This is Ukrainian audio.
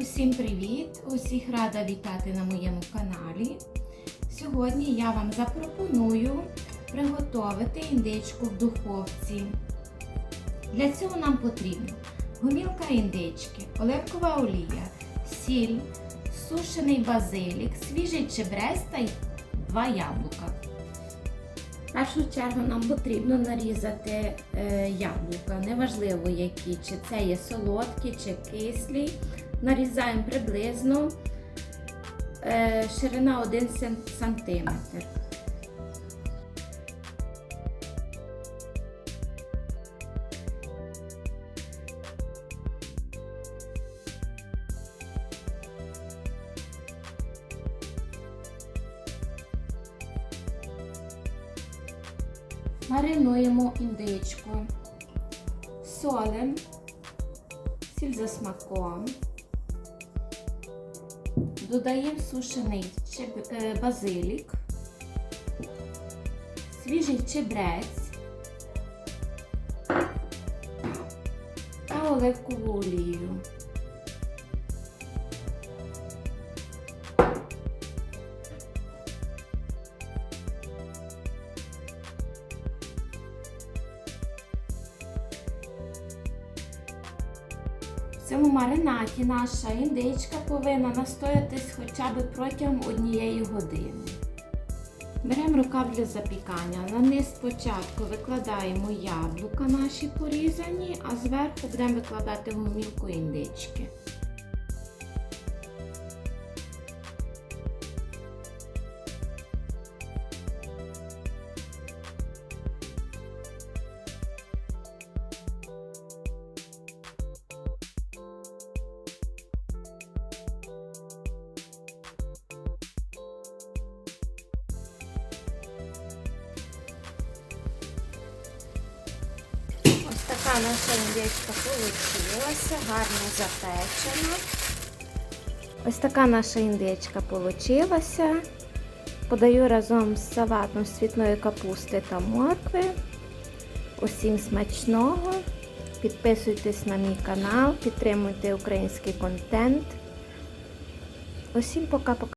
Усім привіт! Усіх рада вітати на моєму каналі. Сьогодні я вам запропоную приготувати індичку в духовці. Для цього нам потрібно гумілка індички, оливкова олія, сіль, сушений базилік, свіжий чебрець та два яблука. В першу чергу нам потрібно нарізати е, яблука, неважливо які, чи це є солодкі, чи кислі. Нарізаємо приблизно е, ширина 1 см. Маринуємо індичку, солим, сіль за смаком. Додаємо сушений е, базилік, свіжий чебрець та оливкову олію. В цьому маринаті наша індичка повинна настоятись хоча б протягом однієї години. Беремо рукав для запікання. На низ спочатку викладаємо яблука наші порізані, а зверху будемо викладати гумілку індички. Наша індичка вийшла, гарно запечена. Ось така наша індичка вийшла. Подаю разом з салатом з цвітної капусти та моркви. Усім смачного. Підписуйтесь на мій канал, підтримуйте український контент. Усім пока-пока.